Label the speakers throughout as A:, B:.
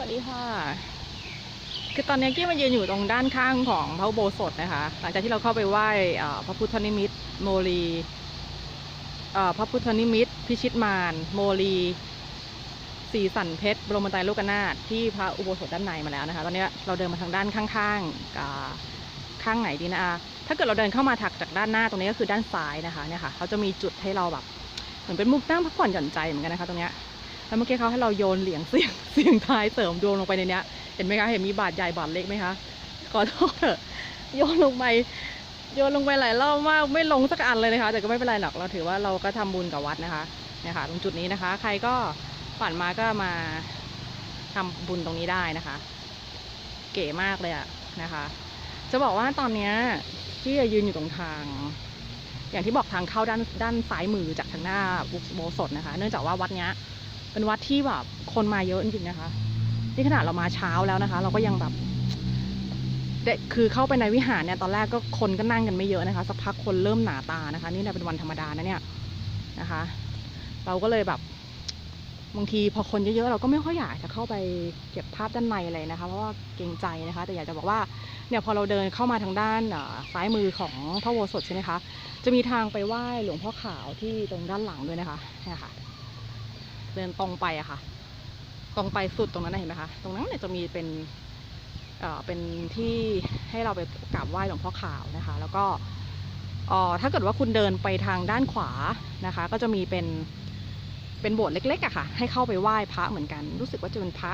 A: สวัสดีค่ะ คือตอนนี้กี้มายืนอยู่ตรงด้านข้างของพระอุโบสถนะคะ หลังจากที่เราเข้าไปไหว้พระพุทธนิมิตรโมลีพระพุทธนิมิตรพิชิตมารโมลีสีสันเพชรบรมไตรโลกนาถที่พระอุโบสถด้านในมาแล้วนะคะ ตอนนี้เราเดินมาทางด้านข้างๆข้างไหนดีนะอะถ้าเกิดเราเดินเข้ามาถักจากด้านหน้าตรงนี้ก็คือด้านซ้ายนะคะเนี่ยค่ะเขาจะมีจุดให้เราแบบเหมือนเป็นมุมนั่งพักผ่อนหย่อนใจเหมือนกันนะคะ ตรงเนี้ย แล้วเมื่อกี้เขาให้เราโยนเหรียญเสียงเสียงทายเสริมดวงลงไปในเนี้ย เห็นไหมคะ เห็นมีบาทใหญ่บาทเล็กไหมคะ ขอโทษเถอะโยนลงไปโยนลงไปหลายรอบมากไม่ลงสักอันเลยนะคะ แต่ก็ไม่เป็นไรหรอกเราถือว่าเราก็ทำบุญกับวัดนะคะเนี่ยค่ะตรงจุดนี้นะคะ ใครก็ผ่านมาก็มาทำบุญตรงนี้ได้นะคะ เก๋มากเลยอะนะคะ จะบอกว่าตอนเนี้ยที่ยืนอยู่ตรงทาง อย่างที่บอกทางเข้าด้านด้านซ้ายมือจากทางหน้าอุโบสถนะคะ เนื่องจากว่าวัดเนี้ย เป็นวัดที่แบบคนมาเยอะจริงๆนะคะนี่ขนาดเรามาเช้าแล้วนะคะ เราก็ยังแบบคือเข้าไปในวิหารเนี่ยตอนแรกก็คนก็นั่งกันไม่เยอะนะคะสักพักคนเริ่มหนาตานะคะ นี่เป็นวันธรรมดานะเนี่ยนะคะ เราก็เลยแบบบางทีพอคนเยอะๆเราก็ไม่ค่อยอยากจะเข้าไปเก็บภาพด้านในอะไรนะคะ เพราะว่าเกรงใจนะคะ แต่อยากจะบอกว่าเนี่ยพอเราเดินเข้ามาทางด้านซ้ายมือของพระโบสถใช่ไหมคะจะมีทางไปไหว้หลวงพ่อขาวที่ตรงด้านหลังด้วยนะคะเนี่ยค่ะ เดินตรงไปอะค่ะ ตรงไปสุดตรงนั้นเห็นไหมคะตรงนั้นเนี่ยจะมีเป็นเอ่อเป็นที่ให้เราไปกราบไหว้หลวงพ่อขาวนะคะ แล้วก็เอ่อถ้าเกิดว่าคุณเดินไปทางด้านขวานะคะ ก็จะมีเป็นเป็นโบสถ์เล็กๆอะค่ะ ให้เข้าไปไหว้พระเหมือนกัน รู้สึกว่าจะเป็นพระ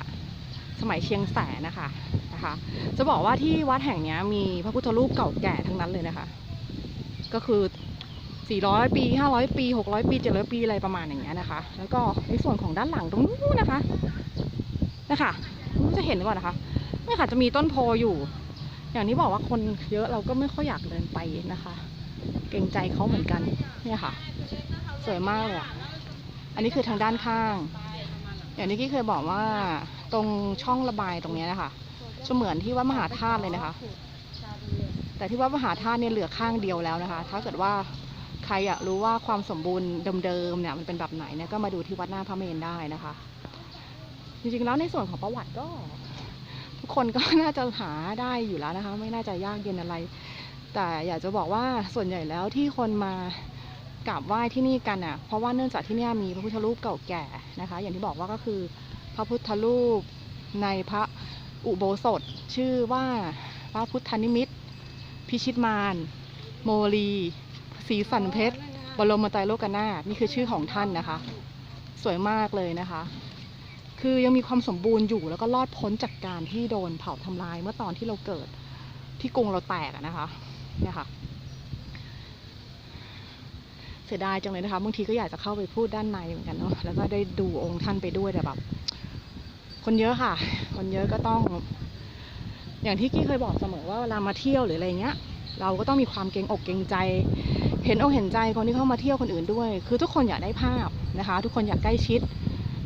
A: สมัยเชียงแสนนะคะนะคะ จะบอกว่าที่วัดแห่งนี้มีพระพุทธรูปเก่าแก่ทั้งนั้นเลยนะคะ ก็คือ 400 ปี 500 ปี 600 ปี700ปีอะไรประมาณอย่างเงี้ยนะคะ แล้วก็ในส่วนของด้านหลังตรงนู้นนะคะนะคะจะเห็นหรือเปล่านะคะนี่ค่ะจะมีต้นโพอยู่ อย่างที่บอกว่าคนเยอะเราก็ไม่ค่อยอยากเดินไปนะคะ เกรงใจเขาเหมือนกันเนี่ยค่ะ สวยมากเลยอะอันนี้คือทางด้านข้าง อย่างที่กี้เคยบอกว่าตรงช่องระบายตรงนี้นะคะจะเหมือนที่วัดมหาธาตุเลยนะคะ แต่ที่วัดมหาธาตุเนี่ยเหลือข้างเดียวแล้วนะคะ ถ้าเกิดว่า ใครอยากรู้ว่าความสมบูรณ์เดิมๆเนี่ยมันเป็นแบบไหนเนี่ยก็มาดูที่วัดหน้าพระเมรุได้นะคะ จริงๆแล้วในส่วนของประวัติก็ ทุกคนก็น่าจะหาได้อยู่แล้วนะคะ ไม่น่าจะยากเย็นอะไร แต่อยากจะบอกว่าส่วนใหญ่แล้วที่คนมากราบไหว้ที่นี่กันอะเพราะว่าเนื่องจากที่นี่มีพระพุทธรูปเก่าแก่นะคะ อย่างที่บอกว่าก็คือพระพุทธรูปในพระอุโบสถชื่อว่าพระพุทธนิมิต พิชิตมาร โมลี สีสันเพชร บรมไตรโลกนาถนี่คือชื่อของท่านนะคะ สวยมากเลยนะคะ คือยังมีความสมบูรณ์อยู่แล้วก็รอดพ้นจากการที่โดนเผาทำลายเมื่อตอนที่เราเกิดที่กรุงเราแตกนะคะเนี่ยค่ะเสียดายจังเลยนะคะบางทีก็อยากจะเข้าไปพูดด้านในเหมือนกันเนาะแล้วก็ได้ดูองค์ท่านไปด้วยแต่แบบคนเยอะค่ะ คนเยอะก็ต้อง อย่างที่กี้เคยบอกเสมอว่าเวลามาเที่ยวหรืออะไรเงี้ย เราก็ต้องมีความเกรงอกเกรงใจ เห็นอกเห็นใจคนที่เข้ามาเที่ยวคนอื่นด้วย คือทุกคนอยากได้ภาพนะคะ ทุกคนอยากใกล้ชิด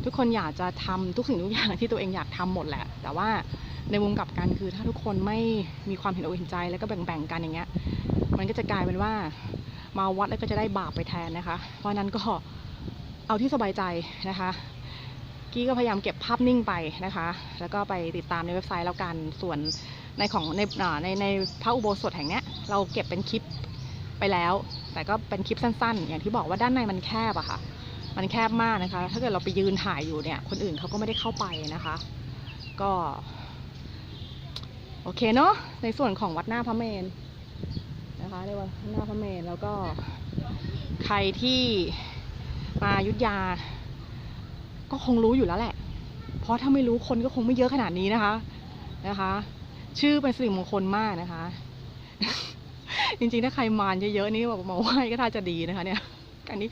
A: ทุกคนอยากจะทำทุกสิ่งทุกอย่างที่ตัวเองอยากทำหมดแหละ แต่ว่าในมุมกลับกันคือถ้าทุกคนไม่มีความเห็นอกเห็นใจแล้วก็แบ่งๆกันอย่างเงี้ย มันก็จะกลายเป็นว่ามาวัดแล้วก็จะได้บาปไปแทนนะคะ เพราะนั้นก็เอาที่สบายใจนะคะ กี้ก็พยายามเก็บภาพนิ่งไปนะคะ แล้วก็ไปติดตามในเว็บไซต์แล้วกัน ส่วนในของในในในพระอุโบสถแห่งเนี้ยเราเก็บเป็นคลิปไปแล้ว แต่ก็เป็นคลิปสั้นๆ อย่างที่บอกว่าด้านในมันแคบอะค่ะ มันแคบมากนะคะ ถ้าเกิดเราไปยืนถ่ายอยู่เนี่ย คนอื่นเขาก็ไม่ได้เข้าไปนะคะ ก็ โอเคเนาะ ในส่วนของวัดหน้าพระเมรนะคะเรียกว่าหน้าพระเมรแล้วก็ใครที่มายุทธยา ก็คงรู้อยู่แล้วแหละ เพราะถ้าไม่รู้คนก็คงไม่เยอะขนาดนี้นะคะ นะคะ ชื่อเป็นสิริมงคลมากนะคะ จริงๆ ถ้าใครมารเยอะๆนี่แบบมาไหว้ก็น่าจะดีนะคะเนี่ย อันนี้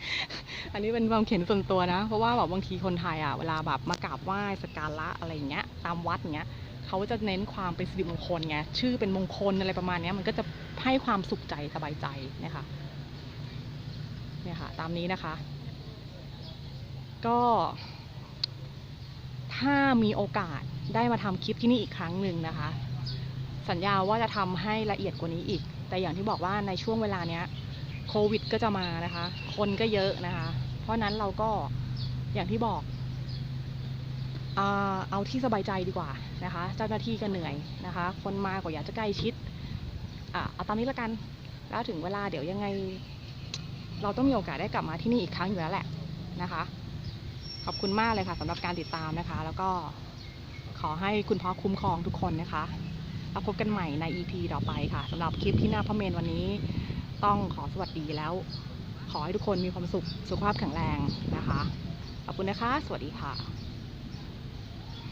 A: อันนี้เป็นความเข็นส่วนตัวนะ เพราะว่าแบบบางทีคนไทยอะเวลาแบบมากราบไหว้สักการะอะไรอย่างเงี้ย ตามวัดเงี้ยเขาจะเน้นความเป็นสิริมงคลไง ชื่อเป็นมงคลอะไรประมาณนี้มันก็จะให้ความสุขใจสบายใจนะคะ เนี่ยค่ะ ตามนี้นะคะ ก็ ถ้ามีโอกาสได้มาทำคลิปที่นี่อีกครั้งหนึ่งนะคะ สัญญาว่าจะทำให้ละเอียดกว่านี้อีก แต่อย่างที่บอกว่าในช่วงเวลาเนี้ยโควิดก็จะมานะคะ คนก็เยอะนะคะ เพราะนั้นเราก็อย่างที่บอกเอาที่สบายใจดีกว่านะคะ เจ้าหน้าที่ก็เหนื่อยนะคะ คนมาก็อยากจะใกล้ชิดอเอาตามนี้ละกัน แล้วถึงเวลาเดี๋ยวยังไง เราต้องมีโอกาสได้กลับมาที่นี่อีกครั้งอยู่แล้วแหละนะคะ ขอบคุณมากเลยค่ะสำหรับการติดตามนะคะ แล้วก็ขอให้คุณพ่อคุ้มครองทุกคนนะคะ แล้วพบกันใหม่ใน EP ต่อไปค่ะสำหรับคลิปที่หน้าพระเมนวันนี้ ต้องขอสวัสดีแล้ว ขอให้ทุกคนมีความสุขสุขภาพแข็งแรงนะคะขอบคุณนะคะ สวัสดีค่ะ